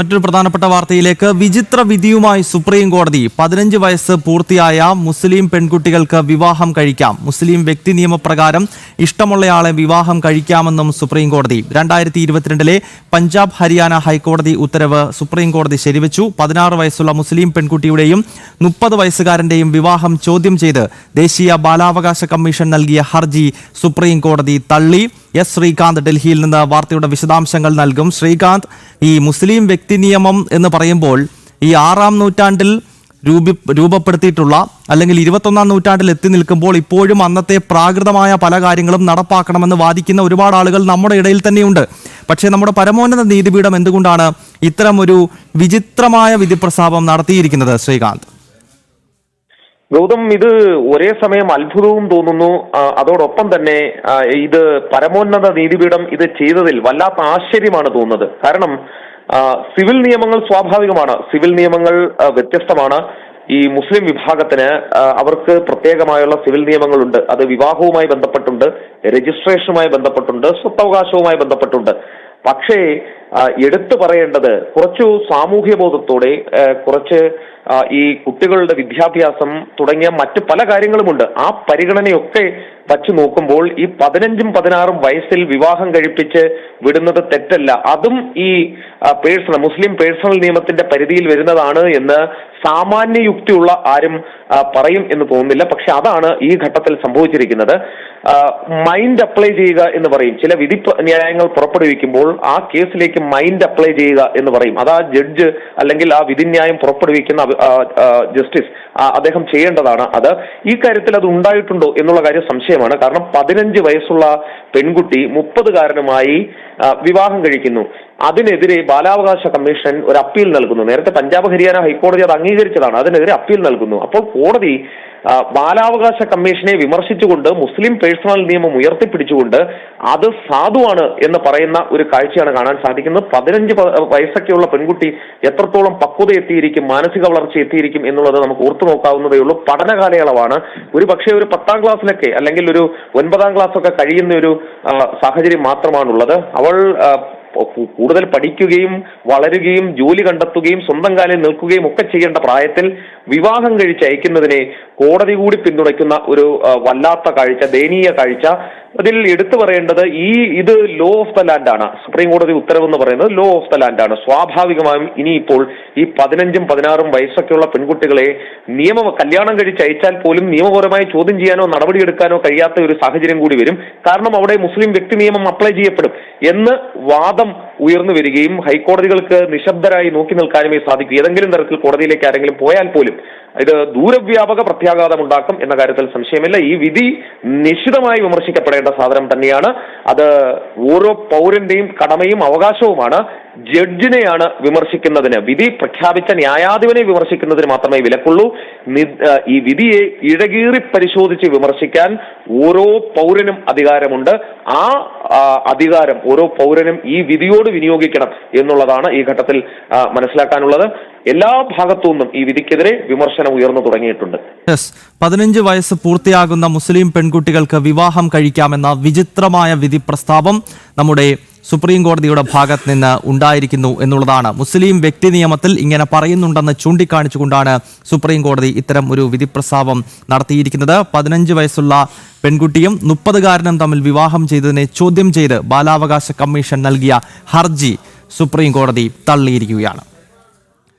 മറ്റൊരു പ്രധാനപ്പെട്ട വാർത്തയിലേക്ക് വിചിത്ര വിധിയുമായി സുപ്രീം കോടതി പതിനഞ്ച് വയസ്സ് പൂർത്തിയായ മുസ്ലിം പെൺകുട്ടികൾക്ക് വിവാഹം കഴിക്കാം. മുസ്ലിം വ്യക്തി നിയമപ്രകാരം ഇഷ്ടമുള്ളയാളെ വിവാഹം കഴിക്കാമെന്നും സുപ്രീം കോടതി. രണ്ടായിരത്തി ഇരുപത്തിരണ്ടിലെ പഞ്ചാബ് ഹരിയാന ഹൈക്കോടതി ഉത്തരവ് സുപ്രീം കോടതി ശരിവച്ചു. പതിനാറ് വയസ്സുള്ള മുസ്ലിം പെൺകുട്ടിയുടെയും മുപ്പത് വയസ്സുകാരന്റെയും വിവാഹം ചോദ്യം ചെയ്ത് ദേശീയ ബാലാവകാശ കമ്മീഷൻ നൽകിയ ഹർജി സുപ്രീം കോടതി തള്ളി. എസ് ശ്രീകാന്ത് ഡൽഹിയിൽ നിന്ന് വാർത്തയുടെ വിശദാംശങ്ങൾ നൽകും. ശ്രീകാന്ത് ഈ മുസ്ലിം വ്യക്തി നിയമം എന്ന് പറയുമ്പോൾ ഈ ആറാം നൂറ്റാണ്ടിൽ രൂപി രൂപപ്പെടുത്തിയിട്ടുള്ള അല്ലെങ്കിൽ ഇരുപത്തൊന്നാം നൂറ്റാണ്ടിൽ എത്തി നിൽക്കുമ്പോൾ ഇപ്പോഴും അന്നത്തെ പ്രാകൃതമായ പല കാര്യങ്ങളും നടപ്പാക്കണമെന്ന് വാദിക്കുന്ന ഒരുപാട് ആളുകൾ നമ്മുടെ ഇടയിൽ തന്നെയുണ്ട്. പക്ഷേ നമ്മുടെ പരമോന്നത നീതിപീഠം എന്തുകൊണ്ടാണ് ഇത്തരം ഒരു വിചിത്രമായ വിധിപ്രസ്താവം നടത്തിയിരിക്കുന്നത്? ശ്രീകാന്ത്. ഗൗതം ഇത് ഒരേ സമയം അത്ഭുതവും തോന്നുന്നു. അതോടൊപ്പം തന്നെ ഇത് പരമോന്നത നീതിപീഠം ഇത് ചെയ്തതിൽ വല്ലാത്ത ആശ്ചര്യമാണ് തോന്നുന്നത്. കാരണം സിവിൽ നിയമങ്ങൾ സ്വാഭാവികമാണ്. സിവിൽ നിയമങ്ങൾ വ്യത്യസ്തമാണ്. ഈ മുസ്ലിം വിഭാഗത്തിന് അവർക്ക് പ്രത്യേകമായുള്ള സിവിൽ നിയമങ്ങളുണ്ട്. അത് വിവാഹവുമായി ബന്ധപ്പെട്ടുണ്ട് രജിസ്ട്രേഷനുമായി ബന്ധപ്പെട്ടുണ്ട് സ്വത്തവകാശവുമായി ബന്ധപ്പെട്ടുണ്ട്. പക്ഷേ എടുത്തു പറയേണ്ടത് കുറച്ചു സാമൂഹ്യ ബോധത്തോടെ കുറച്ച് ഈ കുട്ടികളുടെ വിദ്യാഭ്യാസം തുടങ്ങിയ മറ്റ് പല കാര്യങ്ങളുമുണ്ട്. ആ പരിഗണനയൊക്കെ വച്ചു നോക്കുമ്പോൾ ഈ പതിനഞ്ചും പതിനാറും വയസ്സിൽ വിവാഹം കഴിപ്പിച്ച് വിടുന്നത് തെറ്റല്ല. അതും ഈ പേഴ്സണൽ മുസ്ലിം പേഴ്സണൽ നിയമത്തിന്റെ പരിധിയിൽ വരുന്നതാണ് എന്ന് സാമാന്യ യുക്തിയുള്ള ആരും പറയും എന്ന് തോന്നുന്നില്ല. പക്ഷെ അതാണ് ഈ ഘട്ടത്തിൽ സംഭവിച്ചിരിക്കുന്നത്. മൈൻഡ് അപ്ലൈ ചെയ്യുക എന്ന് പറയും. ചില വിധി ന്യായങ്ങൾ പുറപ്പെടുവിക്കുമ്പോൾ ആ കേസിലേക്ക് മൈൻഡ് അപ്ലൈ ചെയ്യുക എന്ന് പറയും. അത് ആ ജഡ്ജ് അല്ലെങ്കിൽ ആ വിധിന്യായം പുറപ്പെടുവിക്കുന്ന ജസ്റ്റിസ് അദ്ദേഹം ചെയ്യേണ്ടതാണ്. അത് ഈ കാര്യത്തിൽ അത് ഉണ്ടായിട്ടുണ്ടോ എന്നുള്ള കാര്യം സംശയമാണ്. കാരണം പതിനഞ്ച് വയസ്സുള്ള പെൺകുട്ടി മുപ്പതുകാരനുമായി വിവാഹം കഴിക്കുന്നു. അതിനെതിരെ ബാലാവകാശ കമ്മീഷൻ ഒരു അപ്പീൽ നൽകുന്നു. നേരത്തെ പഞ്ചാബ് ഹരിയാന ഹൈക്കോടതി അത് അംഗീകരിച്ചതാണ്. അതിനെതിരെ അപ്പീൽ നൽകുന്നു. അപ്പോൾ കോടതി ബാലാവകാശ കമ്മീഷനെ വിമർശിച്ചുകൊണ്ട് മുസ്ലിം പേഴ്സണൽ നിയമം ഉയർത്തിപ്പിടിച്ചുകൊണ്ട് അത് സാധുവാണ് എന്ന് പറയുന്ന ഒരു കാഴ്ചയാണ് കാണാൻ സാധിക്കുന്നത്. പതിനഞ്ച് വയസ്സൊക്കെയുള്ള പെൺകുട്ടി എത്രത്തോളം പക്വത എത്തിയിരിക്കും മാനസിക വളർച്ച എത്തിയിരിക്കും എന്നുള്ളത് നമുക്ക് ഓർത്തു നോക്കാവുന്നതേ ഉള്ളൂ. ഒരു പക്ഷേ ഒരു പത്താം ക്ലാസ്സിലൊക്കെ അല്ലെങ്കിൽ ഒരു ഒൻപതാം ക്ലാസ് ഒക്കെ കഴിയുന്ന ഒരു സാഹചര്യം മാത്രമാണുള്ളത്. അവൾ കൂടുതൽ പഠിക്കുകയും വളരുകയും ജോലി കണ്ടെത്തുകയും സ്വന്തം കാലിൽ നിൽക്കുകയും ഒക്കെ ചെയ്യേണ്ട പ്രായത്തിൽ വിവാഹം കഴിച്ച് അയക്കുന്നതിനെ കോടതി കൂടി പിന്തുണയ്ക്കുന്ന ഒരു വല്ലാത്ത കാഴ്ച ദയനീയ കാഴ്ച അതിൽ എടുത്തു പറയേണ്ടത് ഈ ഇത് ലോ ഓഫ് ദ ലാൻഡ് ആണ്. സുപ്രീം കോടതി ഉത്തരവ് എന്ന് പറയുന്നത് ലോ ഓഫ് ദ ലാൻഡ് ആണ്. സ്വാഭാവികമായും ഇനിയിപ്പോൾ ഈ പതിനഞ്ചും പതിനാറും വയസ്സൊക്കെയുള്ള പെൺകുട്ടികളെ നിയമ കല്യാണം കഴിച്ച് അയച്ചാൽ പോലും നിയമപരമായി ചോദ്യം ചെയ്യാനോ നടപടിയെടുക്കാനോ കഴിയാത്ത ഒരു സാഹചര്യം കൂടി വരും. കാരണം അവിടെ മുസ്ലിം വ്യക്തി നിയമം അപ്ലൈ ചെയ്യപ്പെടും എന്ന് വാദം ഉയർന്നു വരികയും ഹൈക്കോടതികൾക്ക് നിശബ്ദരായി നോക്കി നിൽക്കാനുമേ സാധിക്കൂ. ഏതെങ്കിലും തരത്തിൽ കോടതിയിലേക്ക് ആരെങ്കിലും പോയാൽ പോലും ഇത് ദൂരവ്യാപക പ്രത്യാഘാതം ഉണ്ടാക്കും എന്ന കാര്യത്തിൽ സംശയമില്ല. ഈ വിധി നിശിതമായി വിമർശിക്കപ്പെടേണ്ട സാധനം തന്നെയാണ്. അത് ഓരോ പൗരന്റെയും കടമയും അവകാശവുമാണ്. ജഡ്ജിനെയാണ് വിമർശിക്കുന്നതിന് വിധി പ്രഖ്യാപിച്ച ന്യായാധിപനെ വിമർശിക്കുന്നതിന് മാത്രമേ വിലക്കുള്ളൂ. ഈ വിധിയെ ഇഴകീറി പരിശോധിച്ച് വിമർശിക്കാൻ ഓരോ പൗരനും അധികാരമുണ്ട്. ആ അധികാരം ഓരോ പൗരനും ഈ വിധിയോട് വിനിയോഗിക്കണം എന്നുള്ളതാണ് ഈ ഘട്ടത്തിൽ മനസ്സിലാക്കാനുള്ളത്. എല്ലാ ഭാഗത്തു നിന്നും ഈ വിധിക്കെതിരെ വിമർശനം ഉയർന്നു തുടങ്ങിയിട്ടുണ്ട്. പതിനഞ്ച് വയസ്സ് പൂർത്തിയാകുന്ന മുസ്ലിം പെൺകുട്ടികൾക്ക് വിവാഹം കഴിക്കാമെന്ന വിചിത്രമായ വിധി പ്രസ്താവം നമ്മുടെ സുപ്രീം കോടതിയുടെ ഭാഗത്ത് നിന്ന് ഉണ്ടായിരിക്കുന്നു എന്നുള്ളതാണ്. മുസ്ലിം വ്യക്തി നിയമത്തിൽ ഇങ്ങനെ പറയുന്നുണ്ടെന്ന് ചൂണ്ടിക്കാണിച്ചുകൊണ്ടാണ് സുപ്രീം കോടതി ഇത്തരം ഒരു വിധിപ്രസ്താവം നടത്തിയിരിക്കുന്നത്. പതിനഞ്ച് വയസ്സുള്ള പെൺകുട്ടിയും മുപ്പതുകാരനും തമ്മിൽ വിവാഹം ചെയ്തതിനെ ചോദ്യം ചെയ്ത് ബാലാവകാശ കമ്മീഷൻ നൽകിയ ഹർജി സുപ്രീം കോടതി തള്ളിയിരിക്കുകയാണ്.